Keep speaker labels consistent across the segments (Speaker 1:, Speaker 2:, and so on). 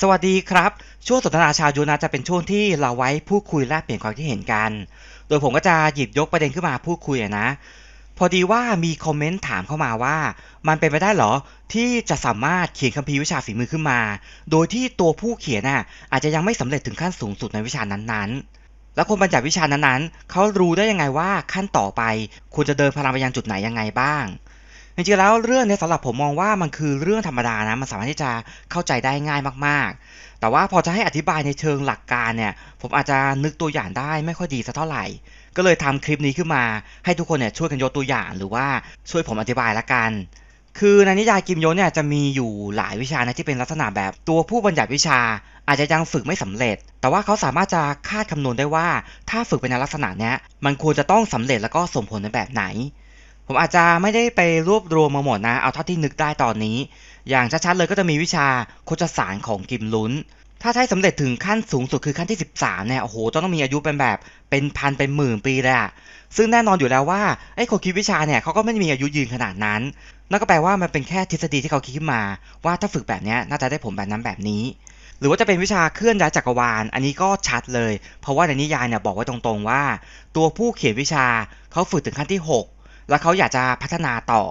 Speaker 1: สวัสดีครับ ช่วงสนทนาชาวยูนะจะเป็นช่วงที่เราไว้พูดคุยแลกเปลี่ยนความคิดเห็นกัน โดยผมก็จะหยิบยกประเด็นขึ้นมาพูดคุยนะ พอดีว่ามีคอมเมนต์ถามเข้ามาว่า มันเป็นไปได้หรอ ที่จะสามารถเขียนคัมภีร์วิชาฝีมือขึ้นมา โดยที่ตัวผู้เขียนน่ะอาจจะยังไม่สำเร็จถึงขั้นสูงสุดในวิชานั้นๆ แล้วคนบัญญัติวิชานั้นๆเขารู้ได้ยังไงว่าขั้นต่อไปควรจะเดินพลังไปยังจุดไหนยังไงบ้าง จริงๆแล้วเรื่องเนี้สำหรับผมมองว่ามันคือเรื่องธรรมดานะมันสามารถที่จะเข้าใจได้ง่ายมากๆ แต่ว่าพอจะให้อธิบายในเชิงหลักการเนี่ย ผมอาจจะนึกตัวอย่างได้ไม่ค่อยดีสักเท่าไหร่ ก็เลยทำคลิปนี้ขึ้นมา ให้ทุกคนเนี่ยช่วยกันยกตัวอย่างหรือว่าช่วยผมอธิบายละกัน คือในนิยายกิมโยนเนี่ยจะมีอยู่หลายวิชานะที่เป็นลักษณะแบบตัวผู้บัญญัติวิชา อาจจะยังฝึกไม่สำเร็จ แต่ว่าเขาสามารถจะคาดคำนวณได้ว่า ถ้าฝึกเป็นในลักษณะเนี้ยมันควรจะต้องสำเร็จแล้วก็ส่งผลในแบบไหน ผมอาจจะไม่ได้ไปรวบรวมมาหมดนะ เอาเท่าที่นึกได้ตอนนี้ อย่างชัดๆเลยก็จะมีวิชาโคจสารของกิมลุนถ้าใช้สำเร็จถึงขั้นสูงสุดคือขั้นที่ 13เนี่ยโอ้โหต้องมีอายุเป็นแบบเป็นพันเป็นหมื่นปีเลยอะซึ่งแน่นอนอยู่แล้วว่าไอ้คนคิดวิชาเนี่ยเขาก็ไม่ได้มีอายุยืนขนาดนั้น นั่นก็แปลว่ามันเป็นแค่ทฤษฎีที่เขาคิดขึ้นมา ว่าถ้าฝึกแบบนี้น่าจะได้ผลแบบนั้นแบบนี้ หรือว่าจะเป็นวิชาเคลื่อนย้ายจักรวาล อันนี้ก็ชัดเลย เพราะว่าในนิยายเนี่ยบอกไว้ตรงๆว่า ตัวผู้เขียนวิชาเขาฝึกถึงขั้นที่ 6 แล้วเขาอยากจะพัฒนาต่อ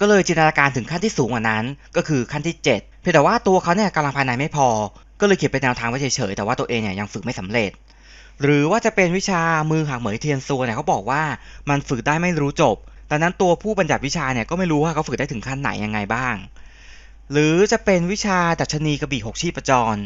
Speaker 1: ก็เลยจินตนาการถึงขั้นที่สูงกว่านั้น ก็คือขั้นที่ 7 เพียงแต่ว่าตัวเขาเนี่ยกำลังภายในไม่พอ ก็เลยเขียนเป็นแนวทางไว้เฉยๆแต่ว่าตัวเองเนี่ยยังฝึกไม่สำเร็จ หรือว่าจะเป็นวิชามือหักเหมยเทียนซัวเนี่ยเขาบอกว่ามันฝึกได้ไม่รู้จบดังนั้นตัวผู้บัญญัติวิชาเนี่ยก็ไม่รู้ว่าเขาฝึกได้ถึงขั้นไหนยังไงบ้าง หรือจะเป็นวิชาดัชนีกระบี่หกชีพจร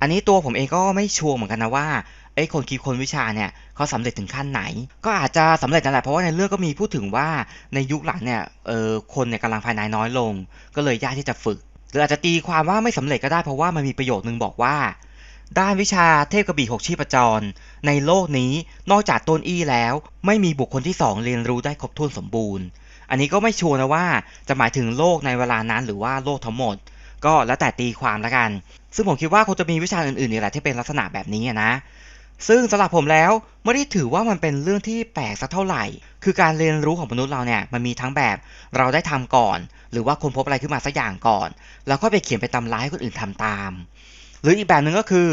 Speaker 1: อันนี้ตัวผมเองก็ไม่ชัวร์เหมือนกันนะว่า ไอ้คนคิดคนวิชาเนี่ยเขาสำเร็จถึงขั้นไหน ก็อาจจะสำเร็จนั่นแหละเพราะว่าในเรื่องก็มีพูดถึงว่าในยุคหลังเนี่ยเออคนเนี่ยกำลังภายในน้อยลง ก็เลยยากที่จะฝึก หรืออาจจะตีความว่าไม่สำเร็จก็ได้เพราะว่ามันมีประโยคนึงบอกว่า ด้านวิชาเทพกระบี่หกชีพจร ในโลกนี้นอกจากต้นอี้แล้ว ไม่มีบุคคลที่สองเรียนรู้ได้ครบถ้วนสมบูรณ์ อันนี้ก็ไม่ชัวร์นะว่าจะหมายถึงโลกในเวลานั้นหรือว่าโลกทั้งหมด ก็แล้วแต่ตีความแล้วกัน ซึ่งผมคิดว่าคงจะมีวิชาอื่นๆนี่แหละที่เป็นลักษณะแบบนี้นะ ซึ่งสำหรับผมแล้วไม่ได้ถือว่ามันเป็นเรื่องที่แปลกสักเท่าไหร่ คือการเรียนรู้ของมนุษย์เราเนี่ยมันมีทั้งแบบเราได้ทำก่อน หรือว่าคนพบอะไรขึ้นมาสักอย่างก่อน แล้วก็ไปเขียนไปตำราให้คนอื่นทำตาม หรืออีกแบบหนึ่งก็คือ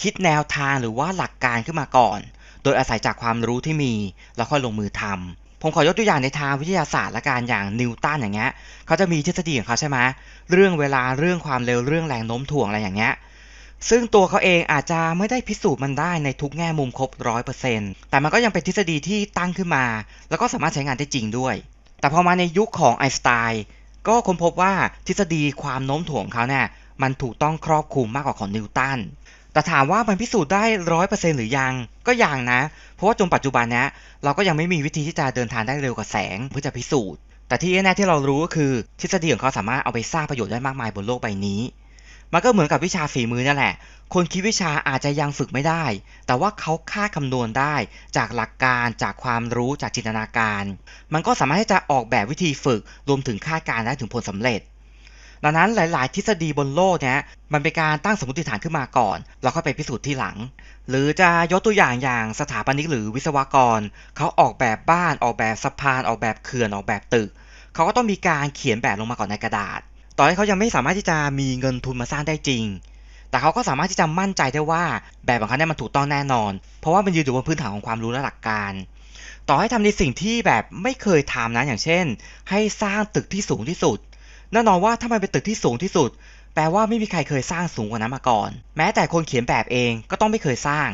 Speaker 1: คิดแนวทางหรือว่าหลักการขึ้นมาก่อน โดยอาศัยจากความรู้ที่มีแล้วค่อยลงมือทำผมขอยกตัวอย่างในทางวิทยาศาสตร์ละกันอย่างนิวตันอย่างเงี้ยเขาจะมีทฤษฎีของเขาใช่ไหมเรื่องเวลาเรื่องความเร็วเรื่องแรงโน้มถ่วงอะไรอย่างเงี้ย ซึ่งตัวเขาเองอาจจะไม่ได้พิสูจน์มันได้ในทุกแง่มุมครบร้อยเปอร์เซ็นต์แต่มันก็ยังเป็นทฤษฎีที่ตั้งขึ้นมา แล้วก็สามารถใช้งานได้จริงด้วย แต่พอมาในยุคของไอน์สไตน์ก็ค้นพบว่าทฤษฎีความโน้มถ่วงเขาเนี่ยมันถูกต้องครอบคลุมมากกว่าของนิวตันแต่ถามว่ามันพิสูจน์ได้ร้อยเปอร์เซ็นต์หรือยังก็ยังนะ เพราะว่าจนปัจจุบันเนี้ยเราก็ยังไม่มีวิธีที่จะเดินทางได้เร็วกว่าแสงเพื่อจะพิสูจน์ แต่ที่แน่ๆที่เรารู้ก็คือทฤษฎีของเขาสามารถเอาไปสร้างประโยชน์ได้มากมายบนโลกใบนี้ มันก็เหมือนกับวิชาฝีมือนั่นแหละ คนคิดวิชาอาจจะยังฝึกไม่ได้ แต่ว่าเขาคาดคำนวณได้จากหลักการจากความรู้จากจินตนาการ มันก็สามารถที่จะออกแบบวิธีฝึกรวมถึงคาดการณ์ได้ถึงผลสำเร็จ ดังนั้นหลาย ๆ ทฤษฎีบนโลกเนี้ยมันเป็นการตั้งสมมติฐานขึ้นมาก่อน แล้วค่อยไปพิสูจน์ที่หลัง หรือจะยกตัวอย่างอย่างสถาปนิกหรือวิศวกร เขาออกแบบบ้านออกแบบสะพานออกแบบเขื่อนออกแบบตึก เขาก็ต้องมีการเขียนแบบลงมาก่อนในกระดาษ ต่อให้เขายังไม่สามารถที่จะมีเงินทุนมาสร้างได้จริง แต่เขาก็สามารถที่จะมั่นใจได้ว่าแบบของเขาเนี่ยมันถูกต้องแน่นอน เพราะว่ามันยืนอยู่บนพื้นฐานของความรู้และหลักการ ต่อให้ทำในสิ่งที่แบบไม่เคยทำนะอย่างเช่น ให้สร้างตึกที่สูงที่สุด แน่นอนว่าถ้ามันเป็นตึกที่สูงที่สุด แปลว่าไม่มีใครเคยสร้างสูงกว่านั้นมาก่อน แม้แต่คนเขียนแบบเองก็ต้องไม่เคยสร้าง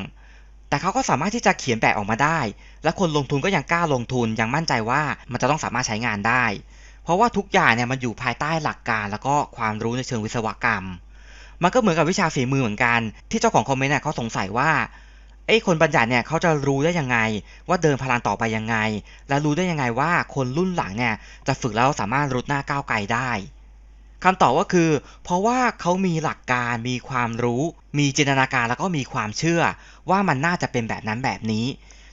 Speaker 1: แต่เขาก็สามารถที่จะเขียนแบบออกมาได้ และคนลงทุนก็ยังกล้าลงทุนยังมั่นใจว่ามันจะต้องสามารถใช้งานได้ เพราะว่าทุกอย่างเนี่ยมันอยู่ภายใต้หลักการ แล้วก็ความรู้ในเชิงวิศวกรรม มันก็เหมือนกับวิชาฝีมือเหมือนกัน ที่เจ้าของคอมเมนต์เนี่ยเขาสงสัยว่าไอ้คนบัญญัติเนี่ยเขาจะรู้ได้ยังไง ว่าเดินพลังต่อไปยังไง และรู้ได้ยังไงว่าคนรุ่นหลังเนี่ยจะฝึกแล้วสามารถรุดหน้าก้าวไกลได้คำตอบก็คือ เพราะว่าเขามีหลักการมีความรู้ มีจินตนาการแล้วก็มีความเชื่อ ว่ามันน่าจะเป็นแบบนั้นแบบนี้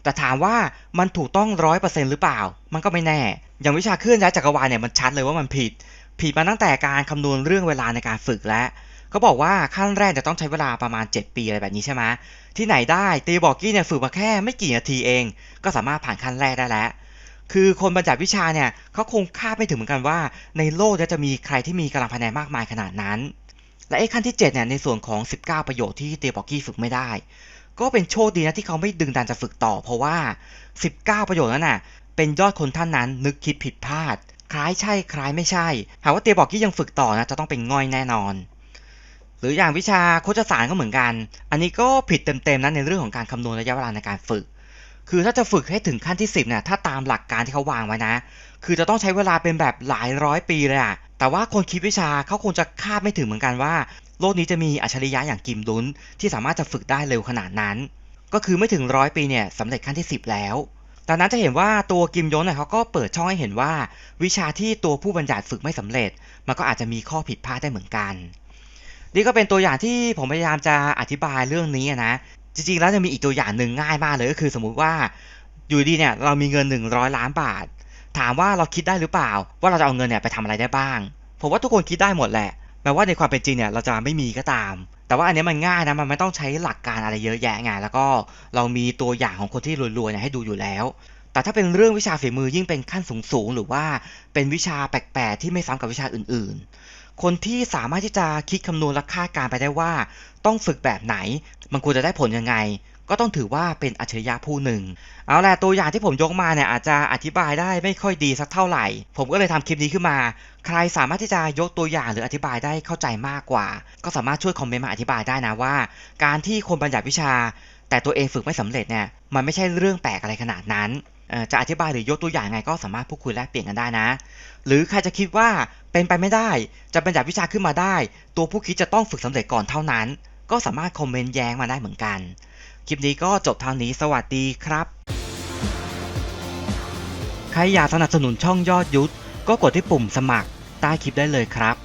Speaker 1: แต่ถามว่ามันถูกต้องร้อยเปอร์เซ็นต์หรือเปล่า มันก็ไม่แน่ อย่างวิชาเคลื่อนย้ายจักรวาลเนี่ยมันชัดเลยว่ามันผิด ผิดมาตั้งแต่การคำนวณเรื่องเวลาในการฝึกแล้วเขาบอกว่าขั้นแรกจะต้องใช้เวลาประมาณ 7 ปีอะไรแบบนี้ใช่ไหมที่ไหนได้ตีบอกกี้เนี่ยฝึกมาแค่ไม่กี่นาทีเอง ก็สามารถผ่านขั้นแรกได้แล้ว คือคนบัญญัติวิชาเนี่ยเขาคงคาดไม่ถึงเหมือนกันว่า ในโลกจะมีใครที่มีกำลังภายในมากมายขนาดนั้น และไอ้ขั้นที่ 7เนี่ยในส่วนของ 19 ประโยชน์ที่เตีบอกกี้ฝึกไม่ได้ ก็เป็นโชคดีนะที่เขาไม่ดึงดันจะฝึกต่อ เพราะว่า 19 ประโยชน์นั้นน่ะ เป็นยอดคนท่านนั้นนึกคิดผิดพลาด คล้ายใช่คล้ายไม่ใช่ หากว่าเตียบอกกี้ยังฝึกต่อนะจะต้องเป็นง่อยแน่นอน หรืออย่างวิชาโคจศาสตร์ก็เหมือนกัน อันนี้ก็ผิดเต็มๆนะในเรื่องของการคำนวณระยะเวลาในการฝึก คือถ้าจะฝึกให้ถึงขั้นที่ 10เนี่ยถ้าตามหลักการที่เขาวางไว้นะ คือจะต้องใช้เวลาเป็นแบบหลายร้อยปีเลยอะแต่ว่าคนคิดวิชาเขาคงจะคาดไม่ถึงเหมือนกันว่า โลกนี้จะมีอัจฉริยะอย่างกิมดุนที่สามารถจะฝึกได้เร็วขนาดนั้น ก็คือไม่ถึงร้อยปีเนี่ยสำเร็จขั้นที่ 10 แล้ว ดังนั้นจะเห็นว่าตัวกิมยนน่ะเขาก็เปิดช่องให้เห็นว่า วิชาที่ตัวผู้บัญญัติฝึกไม่สำเร็จ มันก็อาจจะมีข้อผิดพลาดได้เหมือนกัน นี่ก็เป็นตัวอย่างที่ผมพยายามจะอธิบายเรื่องนี้นะ จริงๆแล้วจะมีอีกตัวอย่างหนึ่งง่ายมากเลยก็คือ สมมุติว่าอยู่ดีเนี่ยเรามีเงิน 100 ล้านบาท ถามว่าเราคิดได้หรือเปล่า ว่าเราจะเอาเงินเนี่ยไปทำอะไรได้บ้าง ผมว่าทุกคนคิดได้หมดแหละ แม้ว่าในความเป็นจริงเนี่ยเราจะไม่มีก็ตาม แต่ว่าอันนี้มันง่ายนะมันไม่ต้องใช้หลักการอะไรเยอะแยะไงแล้วก็เรามีตัวอย่างของคนที่รวยๆเนี่ยให้ดูอยู่แล้ว แต่ถ้าเป็นเรื่องวิชาฝีมือยิ่งเป็นขั้นสูงๆหรือว่าเป็นวิชาแปลกๆที่ไม่ซ้ำกับวิชาอื่นๆ คนที่สามารถที่จะคิดคำนวณและคาดการไปได้ว่า ต้องฝึกแบบไหน มันควรจะได้ผลยังไง ก็ต้องถือว่าเป็นอัจฉริยะผู้หนึ่ง เอาแหละตัวอย่างที่ผมยกมาเนี่ยอาจจะอธิบายได้ไม่ค่อยดีสักเท่าไหร่ ผมก็เลยทำคลิปนี้ขึ้นมา ใครสามารถที่จะยกตัวอย่างหรืออธิบายได้เข้าใจมากกว่า ก็สามารถช่วยคอมเมนต์มาอธิบายได้นะว่า การที่คนบัญญัติวิชา แต่ตัวเองฝึกไม่สำเร็จเนี่ยมันไม่ใช่เรื่องแปลกอะไรขนาดนั้นจะอธิบายหรือยกตัวอย่างไงก็สามารถพูดคุยแลกเปลี่ยนกันได้นะ หรือใครจะคิดว่า เป็นไปไม่ได้ จะเป็นแบบวิชาขึ้นมาได้ ตัวผู้คิดจะต้องฝึกสำเร็จก่อนเท่านั้น ก็สามารถคอมเมนต์แย้งมาได้เหมือนกัน คลิปนี้ก็จบเท่านี้สวัสดีครับ ใครอยากสนับสนุนช่องยอดยุทธก็กดที่ปุ่มสมัครใต้คลิปได้เลยครับ